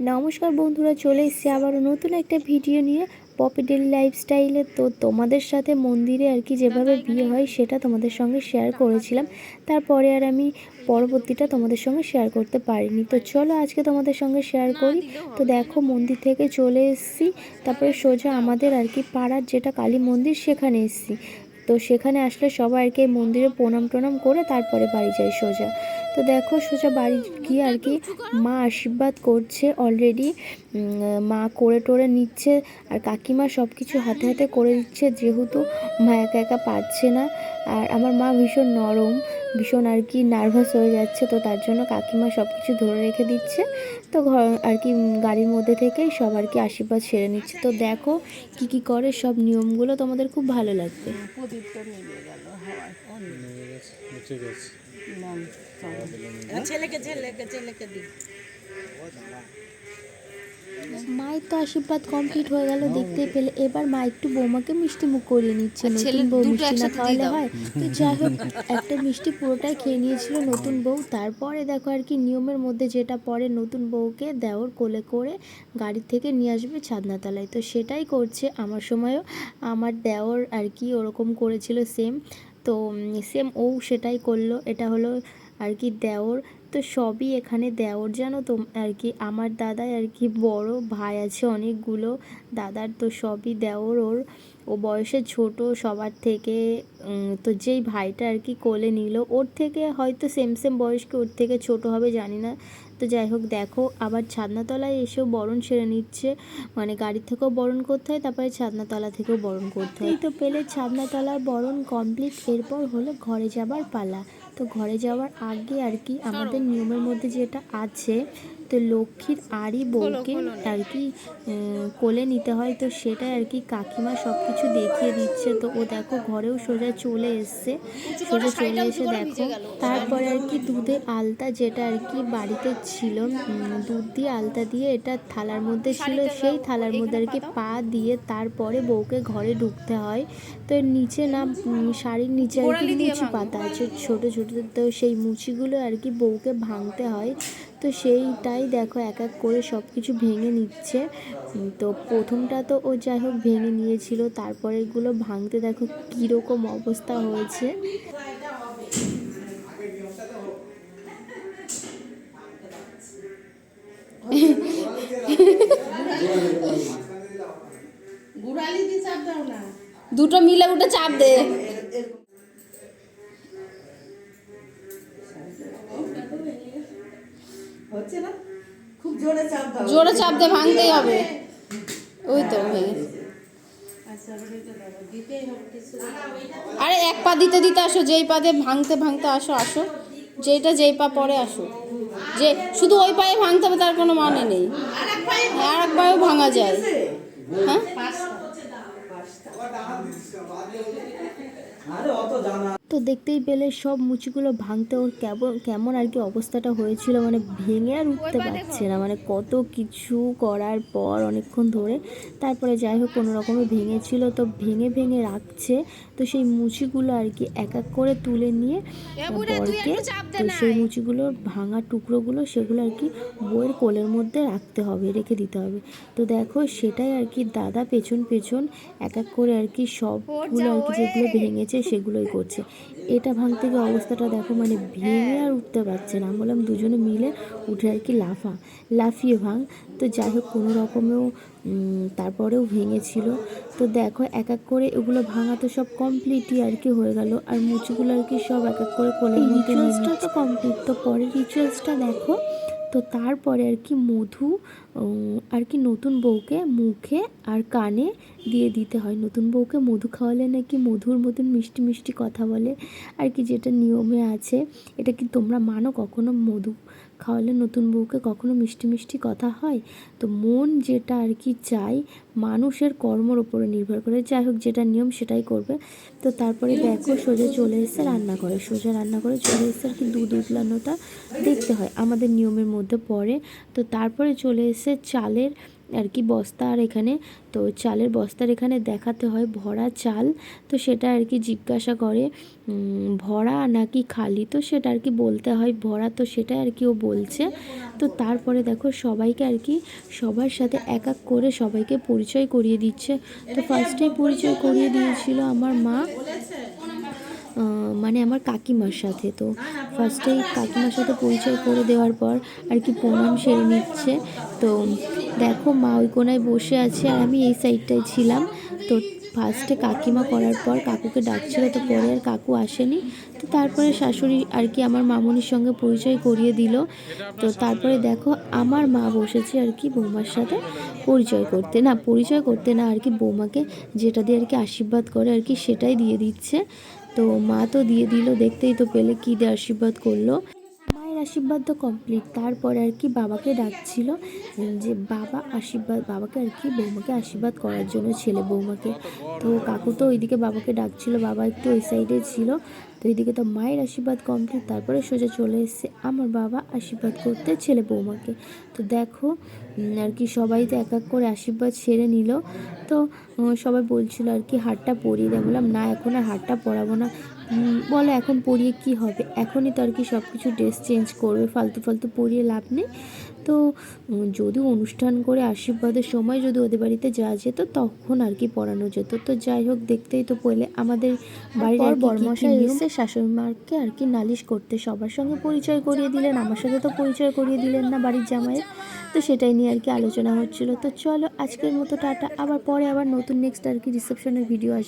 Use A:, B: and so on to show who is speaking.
A: নমস্কার বন্ধুরা, চলে এসেছি আবারও নতুন একটা ভিডিও নিয়ে। পপি ডেলি লাইফস্টাইলে তো তোমাদের সাথে মন্দিরে আর কি যেভাবে বিয়ে হয় সেটা তোমাদের সঙ্গে শেয়ার করেছিলাম। তারপরে আর আমি পরবর্তীটা তোমাদের সঙ্গে শেয়ার করতে পারিনি। তো চলো আজকে তোমাদের সঙ্গে শেয়ার করি। তো দেখো মন্দির থেকে চলে এসেছি। তারপরে সোজা আমাদের আর কি পাড়ার যেটা কালী মন্দির সেখানে এসেছি। তো সেখানে আসলে সবাই আর কি এই মন্দিরে প্রণাম টনাম করে তারপরে বাড়ি যাই সোজা। তো দেখো সোজা বাড়ি গিয়ে আর কি মা আশীর্বাদ করছে অলরেডি মা করে টোরে নিচ্ছে আর কাকিমা সব কিছু হাতে হাতে করে দিচ্ছে, যেহেতু মা একা একা পারছে না। আর আমার মা ভীষণ নরম ভীষণ আর কি নার্ভাস হয়ে যাচ্ছে তো তার জন্য কাকিমা সব কিছু ধরে রেখে দিচ্ছে। তো ঘর আর কি গাড়ির মধ্যে থেকেই সব আর কি আশীর্বাদ সেরে নিচ্ছে। তো দেখো কি কি করে সব নিয়মগুলো তোমাদের খুব ভালো লাগবে।
B: নাম ছেলেকে ছেলেকে ছেলেকে দিই
A: মায়ের তো আশীর্বাদ কমপ্লিট হয়ে গেল দেখতে পেলে। এবার মা একটু বৌমাকে মিষ্টি মুখ করিয়ে নিচ্ছে নতুন বউ মিষ্টি না খাওয়ালে হয়। তো যাই হোক একটা মিষ্টি পুরোটাই খেয়ে নিয়েছিল নতুন বউ। তারপরে দেখো আর কি নিয়মের মধ্যে যেটা পরে নতুন বউকে দেওর কোলে করে গাড়ি থেকে নিয়ে আসবে ছাদনাতলায়। তো সেটাই করছে আমার সময়ও। আমার দেওর আর কি ওরকম করেছিল সেম তো সেম ও সেটাই করল। এটা হলো আর কি দেওর। তো সবই এখানে দেওর জানো তো আর কি? আমার দাদাই আর কি বড় ভাই আছে অনেকগুলো দাদার, তো সবই দেওর ওর। ও বয়সে ছোট, সবার থেকে তো যেই ভাইটা আর কি কোলে নিল, ওর থেকে হয়তো সেম সেম বয়সকে ওর থেকে ছোট হবে জানি না। তো যাই হোক, দেখো, আবার ছাদনাতলায় এসেও বরণ সেরে নিচ্ছে। মানে গাড়ি থেকেও বরণ করতে হয়, তারপরে ছাদনাতলা থেকেও বরণ করতে হয়। তো পেলে ছাদনাতলার বরণ কমপ্লিট এরপর হলো ঘরে যাবার পালা। তো ঘরে যাওয়ার আগে আর কি আমাদের নিয়মের মধ্যে যেটা আছে তো লক্ষ্মীর আড়ি বউকে আর কি কোলে নিতে হয়। তো সেটা আর কি কাকিমা সব কিছু দেখিয়ে দিচ্ছে। তো ও দেখো ঘরেও সোজা চলে এসছে। সোজা চলে এসে দেখো। তারপরে আর কি দুধের আলতা যেটা আর কি বাড়িতে ছিল দুধ দিয়ে আলতা দিয়ে এটা থালার মধ্যে ছিল। সেই থালার মধ্যে আর কি পা দিয়ে তারপরে বউকে ঘরে ঢুকতে হয়। তো নিচে না শাড়ির নিচে আর কি মুচি পাতা আছে ছোট ছোট। তো সেই মুচিগুলো আর কি বউকে ভাঙতে হয়। তো সেইটাই দেখো এক এক করে সব কিছু ভেঙে নিচ্ছে। তো প্রথমটা তো ও যাই হোক ভেঙে নিয়েছিল তারপরে এগুলো ভাঙতে দেখো কীরকম অবস্থা হয়েছে।
C: দুটো মিলে উঠে চাপ দে।
B: হচ্ছে না? খুব জোরে চাপ দাও।
C: জোরে চাপ দে ভাঙতেই হবে। ওই তো ভেঙে
B: আচ্ছা
C: আরে এক পা দিতে দিতে আসো যেই পা দিয়ে ভাঙতে ভাঙতে আসো আসো। যেইটা যেই পা পরে আসো। যে শুধু ওই পায়ে ভাঙতে হবে তার কোনো মানে নেই। আর এক পায়েও ভাঙা যায়। হ্যাঁ?
A: তো দেখতেই পেলে সব মুচিগুলো ভাঙতে ওর কেমন কেমন আর কি অবস্থাটা হয়েছিল মানে ভেঙে আর উঠতে পারছে না। মানে কত কিছু করার পর অনেকক্ষণ ধরে। তারপরে যাই হোক কোনো রকমে ভেঙেছিল তো ভেঙে ভেঙে রাখছে। তো সেই মুচিগুলো আর কি এক এক করে তুলে নিয়ে বরকে তো সেই মুচিগুলোর ভাঙা টুকরোগুলো সেগুলো আর কি বইয়ের কোলের মধ্যে রাখতে হবে রেখে দিতে হবে। তো দেখো সেটাই আর কি দাদা পেছন পেছন এক এক করে আর কি সবগুলো আর কি যেগুলো ভেঙেছে সেগুলোই করছে। এটা ভাঙতে গিয়ে অবস্থাটা দেখো মানে ভেঙে আর উঠতে পারছে না। বললাম দুজনে মিলে উঠে আর কি লাফা লাফিয়ে ভাঙ। তো যাই হোক কোনো রকমেও তারপরেও ভেঙেছিল। তো দেখো এক এক করে এগুলো ভাঙা তো সব কমপ্লিটই আর কি হয়ে গেল। আর মুচিগুলো আর কি সব এক এক করে কোলে রিচুয়ালসটা তো কমপ্লিট তো পরে রিচুয়ালসটা দেখো তো তারপরে আর কি মধু আর কি নতুন বউকে মুখে আর কানে দিয়ে দিতে হয়। নতুন বউকে মধু খাওয়ালে নাকি মধুর মতন মিষ্টি মিষ্টি কথা বলে। আর কি যেটা নিয়মে আছে, এটা কি তোমরা মানো কখনো মধু খাওয়ালে নতুন বউকে কখনো মিষ্টি মিষ্টি কথা হয়? তো মন যেটা আর কি চাই মানুষের কর্মর ওপরে নির্ভর করে। যাই হোক, যেটা নিয়ম সেটাই করবে। তো তারপরে দেখো, সোজা চলে এসে রান্না করে। সোজা রান্না করে চলে এসে আর কি দুধ উতলানোটা দেখতে হয়। আমাদের নিয়মের মধ্যে পড়ে। তো তারপরে চলে এসে চালের আর কি বস্তা আর এখানে, তো চালের বস্তার এখানে দেখাতে হয়, ভরা চাল। তো সেটা আর কি জিজ্ঞাসা করে ভরা নাকি খালি? তো সেটা আর কি বলতে হয়, ভরা তো সেটা আর কি ও বলছে। তো তারপরে দেখো সবাইকে আর কি, সবার সাথে এক এক করে সবাইকে পরিচয় করিয়ে দিচ্ছে। তো ফার্স্টেই পরিচয় করিয়ে দিয়েছিল আমার মা। মানে আমার কাকিমার সাথে। তো ফার্স্টেই কাকিমার সাথে পরিচয় করে দেওয়ার পর আর কি প্রণাম সেরে নিচ্ছে। তো দেখো মা ওই কোনায় বসে আছে আর আমি এই সাইডটায় ছিলাম। তো ফার্স্টে কাকিমা করার পর কাকুকে ডাকছিল, তো পরে আর কাকু আসেনি। তো তারপরে শাশুড়ি আর কি আমার মামনির সঙ্গে পরিচয় করিয়ে দিল। তো তারপরে দেখো আমার মা বসেছে আর কি বৌমার সাথে পরিচয় করতে। না, পরিচয় করতে না, আর কি বৌমাকে যেটা দিয়ে আর কি আশীর্বাদ করে আর কি সেটাই দিয়ে দিচ্ছে। তো মা তো দিয়ে দিল দেখতেই তো পেলে কী দিয়ে আশীর্বাদ করল। আশীর্বাদ তো কমপ্লিট তারপরে আর কি বাবাকে ডাকছিল, যে বাবা আশীর্বাদ, বাবাকে আর কি বৌমাকে আশীর্বাদ করার জন্য ছেলে বৌমাকে। তো কাকু তো ওইদিকে বাবাকে ডাকছিল, বাবা একটু ওই সাইডে ছিল। তো এইদিকে তো মায়ের আশীর্বাদ কমপ্লিট তারপরে সোজা চলে এসছে আমার বাবা আশীর্বাদ করতে ছেলে বৌমাকে। তো দেখো আর কি সবাই তো এক এক করে আশীর্বাদ সেরে নিল। তো সবাই বলছিল আর কি হারটা পরিয়ে দেয় বললাম, না, এখন আর হারটা পরাবো না। বলো এখন পরিয়ে কি হবে? এখনই তো আর কি সব কিছু ড্রেস চেঞ্জ করবে ফালতু ফালতু পরিয়ে লাভ নেই। তো যদি অনুষ্ঠান করে আশীর্বাদের সময় যদি ওদের বাড়িতে যাওয়া যেত তখন আর কি পড়ানো যেত। তো যাই হোক দেখতেই তো পড়লে আমাদের বাড়ির আর বড়মশাই এসে শাশুড়ি মাকে আর কি নালিশ করতে। সবার সঙ্গে পরিচয় করিয়ে দিলেন আমার সাথে তো পরিচয় করিয়ে দিলেন না বাড়ির জামাইয়ের। তো সেটাই নিয়ে আর কি আলোচনা হচ্ছিল। তো চলো আজকের মতো টাটা। আবার পরে আবার নতুন নেক্সট আর কি রিসেপশনের ভিডিও আসবে।